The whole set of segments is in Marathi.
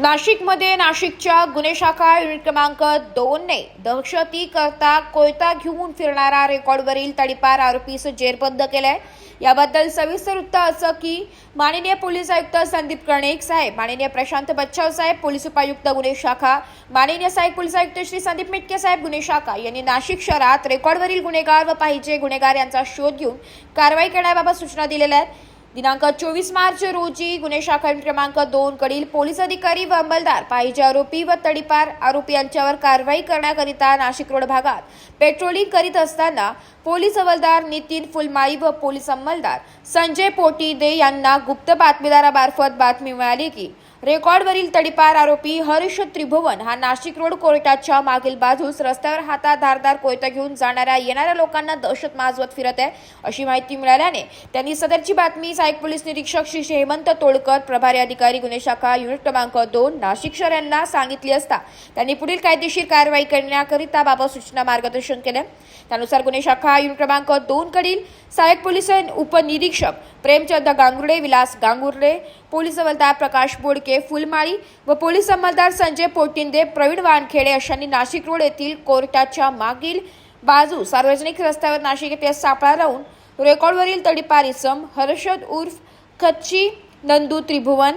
नाशिकमध्ये नाशिकच्या गुन्हे शाखा युनिट क्रमांक दोनने दहशती करता कोयता घेऊन फिरणारा रेकॉर्डवरील तडीपार आरोपीस जेरबंद केलाय. याबद्दल सविस्तर वृत्त असं की माननीय पोलीस आयुक्त संदीप कर्णिक साहेब माननीय प्रशांत बच्चाव साहेब पोलीस उपायुक्त गुन्हे शाखा माननीय सहाय्यक पोलीस आयुक्त श्री संदीप मिटके साहेब गुन्हे शाखा यांनी नाशिक शहरात रेकॉर्डवरील गुन्हेगार व पाहिजे गुन्हेगार यांचा शोध घेऊन कारवाई करण्याबाबत सूचना दिलेल्या आहेत. दिनांक चोवीस मार्च रोजी गुन्हे शाखा क्रमांक दोन कडील पोलीस अधिकारी व अंमलदार पाहिजे आरोपी व तडीपार आरोपी यांच्यावर कारवाई करण्याकरिता नाशिक रोड भागात पेट्रोलिंग करीत असताना पोलीस हवालदार नितीन फुलमाळी व पोलीस अंमलदार संजय पोटीदे यांना गुप्त बातमीदारामार्फत बातमी मिळाली की रेकॉर्डवरील तडीपार आरोपी हर्ष त्रिभुवन हा नाशिक रोड कोर्टाच्या मागील बाजूस रस्त्यावर हातात धारदार कोयता घेऊन जाणाऱ्या येणाऱ्या लोकांना दहशत माजवत फिरत आहे. अशी माहिती मिळाल्याने त्यांनी सदरची बातमी सहाय्यक पोलीस निरीक्षक श्री हेमंत तोडकर प्रभारी अधिकारी गुन्हे शाखा युनिट क्रमांक दोन नाशिक शहर यांना सांगितली असता त्यांनी पुढील कायदेशीर कारवाई करण्याकरिता बाबत सूचना मार्गदर्शन केले. त्यानुसार गुन्हे शाखा युनिट क्रमांक दोन कडील सहायक पोलीस उपनिरीक्षक प्रेमचंद गांगुर्डे विलास गांगुर्डे पोलीस हवालदार प्रकाश बोडके फुलमाळी व पोलीस अंमलदार संजय पोटिंदे प्रवीण वानखेडे अशांनी नाशिक रोड येथील कोर्टाच्या मागील बाजू सार्वजनिक रस्त्यावर नाशिक येथे सापळा राहून रेकॉर्डवरील तडीपार इसम हर्षद उर्फ कच्ची नंदू त्रिभुवन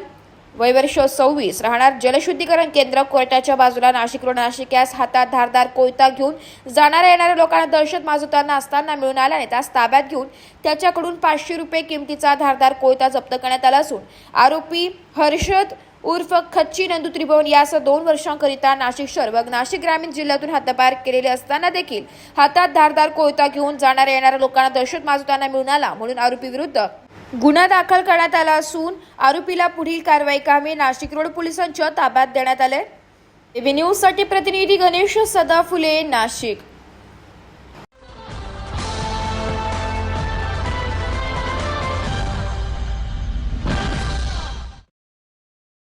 वयवर्ष सव्वीस राहणार जलशुद्धीकरण केंद्र कोर्टाच्या बाजूला नाशिक रोड नाशिक यास हातात धारदार कोयता घेऊन जाणाऱ्या येणाऱ्या लोकांना दहशत माजवताना असताना मिळून आल्याने त्यास ताब्यात घेऊन त्याच्याकडून पाचशे रुपये किमतीचा धारदार कोयता जप्त करण्यात आला असून आरोपी हर्षद उर्फ खच्ची नंदू त्रिभुवन यासह दोन वर्षांकरिता नाशिक शहर व नाशिक ग्रामीण जिल्ह्यातून हद्दपार केलेले असताना देखील हातात धारदार कोयता घेऊन जाणाऱ्या येणाऱ्या लोकांना दहशत माजवताना मिळून आला म्हणून आरोपी विरुद्ध गुन्हा दाखल करण्यात आला असून आरोपीला पुढील कारवाई कामे नाशिक रोड पोलिसांच्या ताब्यात देण्यात आले एबी प्रतिनिधी गणेश सदा फुले नाशिक.